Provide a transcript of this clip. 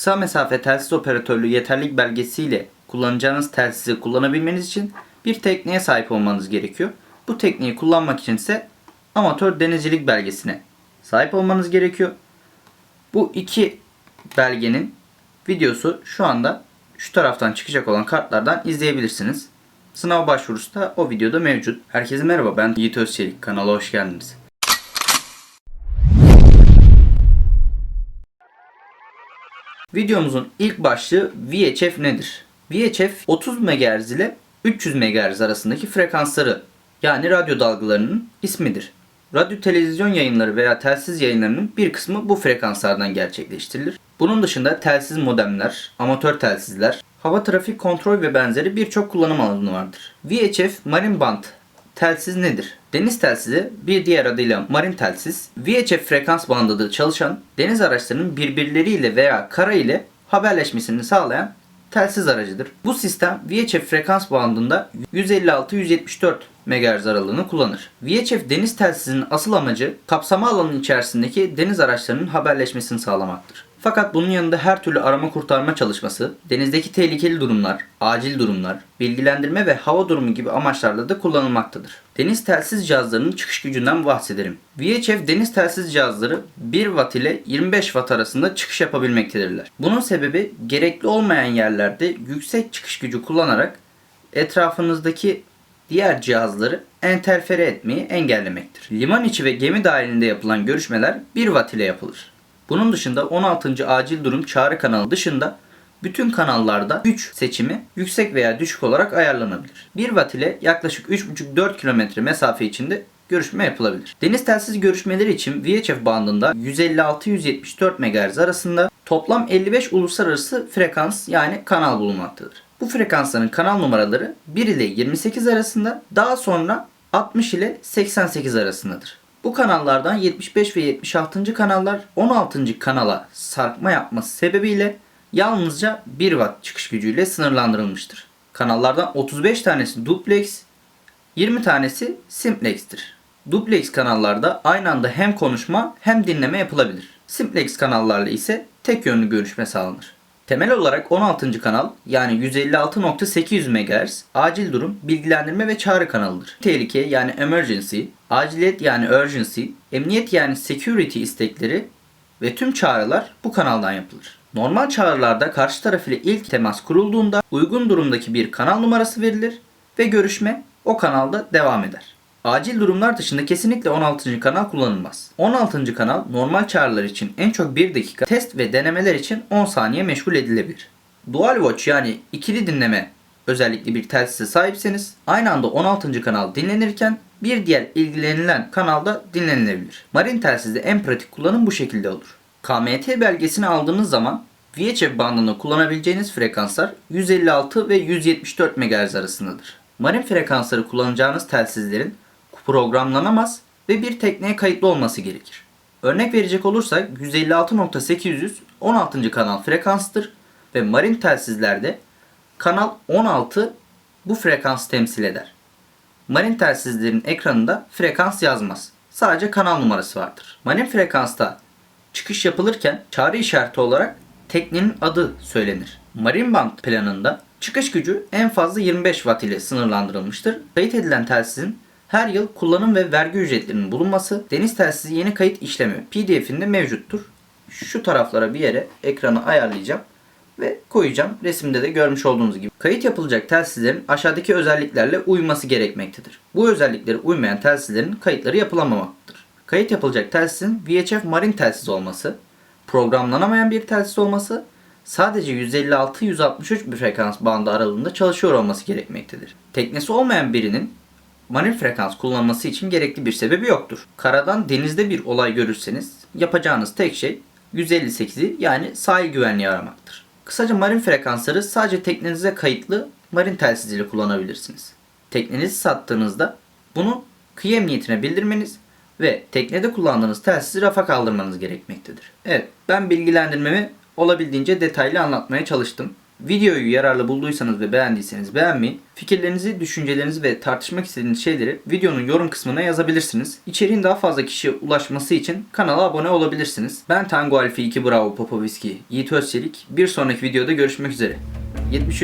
Kısa mesafe telsiz operatörlüğü yeterlilik belgesiyle kullanacağınız telsizi kullanabilmeniz için bir tekniğe sahip olmanız gerekiyor. Bu tekniği kullanmak için ise amatör denizcilik belgesine sahip olmanız gerekiyor. Bu iki belgenin videosu şu anda şu taraftan çıkacak olan kartlardan izleyebilirsiniz. Sınav başvurusu da o videoda mevcut. Herkese merhaba ben Yiğit Özçelik. Kanala hoş geldiniz. Videomuzun ilk başlığı VHF nedir? VHF 30 MHz ile 300 MHz arasındaki frekansları yani radyo dalgalarının ismidir. Radyo televizyon yayınları veya telsiz yayınlarının bir kısmı bu frekanslardan gerçekleştirilir. Bunun dışında telsiz modemler, amatör telsizler, hava trafik kontrol ve benzeri birçok kullanım alanı vardır. VHF Marine Band telsiz nedir? Deniz telsizi bir diğer adıyla marin telsiz, VHF frekans bandında çalışan deniz araçlarının birbirleriyle veya kara ile haberleşmesini sağlayan telsiz aracıdır. Bu sistem VHF frekans bandında 156-174 MHz aralığını kullanır. VHF deniz telsizinin asıl amacı kapsama alanının içerisindeki deniz araçlarının haberleşmesini sağlamaktır. Fakat bunun yanında her türlü arama kurtarma çalışması, denizdeki tehlikeli durumlar, acil durumlar, bilgilendirme ve hava durumu gibi amaçlarla da kullanılmaktadır. Deniz telsiz cihazlarının çıkış gücünden bahsederim. VHF deniz telsiz cihazları 1 Watt ile 25 Watt arasında çıkış yapabilmektedirler. Bunun sebebi gerekli olmayan yerlerde yüksek çıkış gücü kullanarak etrafınızdaki diğer cihazları enterfere etmeyi engellemektir. Liman içi ve gemi dahilinde yapılan görüşmeler 1 Watt ile yapılır. Bunun dışında 16. acil durum çağrı kanalı dışında bütün kanallarda güç seçimi yüksek veya düşük olarak ayarlanabilir. 1 Watt ile yaklaşık 3,5-4 km mesafe içinde görüşme yapılabilir. Deniz telsiz görüşmeleri için VHF bandında 156-174 MHz arasında toplam 55 uluslararası frekans yani kanal bulunmaktadır. Bu frekansların kanal numaraları 1 ile 28 arasında daha sonra 60 ile 88 arasındadır. Bu kanallardan 75 ve 76. kanallar 16. kanala sarkma yapması sebebiyle yalnızca 1 watt çıkış gücüyle sınırlandırılmıştır. Kanallardan 35 tanesi duplex, 20 tanesi simplex'tir. Duplex kanallarda aynı anda hem konuşma hem dinleme yapılabilir. Simplex kanallarla ise tek yönlü görüşme sağlanır. Temel olarak 16. kanal yani 156.800 MHz acil durum, bilgilendirme ve çağrı kanalıdır. Tehlike yani emergency, aciliyet yani urgency, emniyet yani security istekleri ve tüm çağrılar bu kanaldan yapılır. Normal çağrılarda karşı taraf ile ilk temas kurulduğunda uygun durumdaki bir kanal numarası verilir ve görüşme o kanalda devam eder. Acil durumlar dışında kesinlikle 16. kanal kullanılmaz. 16. kanal normal çağrılar için en çok 1 dakika, test ve denemeler için 10 saniye meşgul edilebilir. Dual Watch yani ikili dinleme özellikli bir telsize sahipseniz aynı anda 16. kanal dinlenirken bir diğer ilgilenilen kanalda dinlenilebilir. Marin telsizde en pratik kullanım bu şekilde olur. KMT belgesini aldığınız zaman VHF bandında kullanabileceğiniz frekanslar 156 ve 174 MHz arasındadır. Marin frekansları kullanacağınız telsizlerin programlanamaz ve bir tekneye kayıtlı olması gerekir. Örnek verecek olursak 156.800 16. kanal frekanstır ve marin telsizlerde kanal 16 bu frekans temsil eder. Marin telsizlerin ekranında frekans yazmaz. Sadece kanal numarası vardır. Marin frekansta çıkış yapılırken çağrı işareti olarak teknenin adı söylenir. Marin band planında çıkış gücü en fazla 25 Watt ile sınırlandırılmıştır. Kayıt edilen telsizin her yıl kullanım ve vergi ücretlerinin bulunması deniz telsizi yeni kayıt işlemi pdf'inde mevcuttur. Şu taraflara bir yere ekranı ayarlayacağım ve koyacağım. Resimde de görmüş olduğunuz gibi. Kayıt yapılacak telsizlerin aşağıdaki özelliklerle uyması gerekmektedir. Bu özelliklere uymayan telsizlerin kayıtları yapılamamaktadır. Kayıt yapılacak telsizin VHF Marine telsiz olması, programlanamayan bir telsiz olması, sadece 156-163 bir frekans bandı aralığında çalışıyor olması gerekmektedir. Teknesi olmayan birinin marin frekans kullanması için gerekli bir sebebi yoktur. Karadan denizde bir olay görürseniz yapacağınız tek şey 158'i yani sahil güvenliği aramaktır. Kısaca marin frekansları sadece teknenize kayıtlı marin telsiziyle kullanabilirsiniz. Teknenizi sattığınızda bunu kıyı emniyetine bildirmeniz ve teknede kullandığınız telsizi rafa kaldırmanız gerekmektedir. Evet ben bilgilendirmemi olabildiğince detaylı anlatmaya çalıştım. Videoyu yararlı bulduysanız ve beğendiyseniz beğenmeyi, fikirlerinizi, düşüncelerinizi ve tartışmak istediğiniz şeyleri videonun yorum kısmına yazabilirsiniz. İçeriğin daha fazla kişiye ulaşması için kanala abone olabilirsiniz. Ben Tango Alfi 2 Bravo Popovski, Yiğit Özçelik. Bir sonraki videoda görüşmek üzere. 73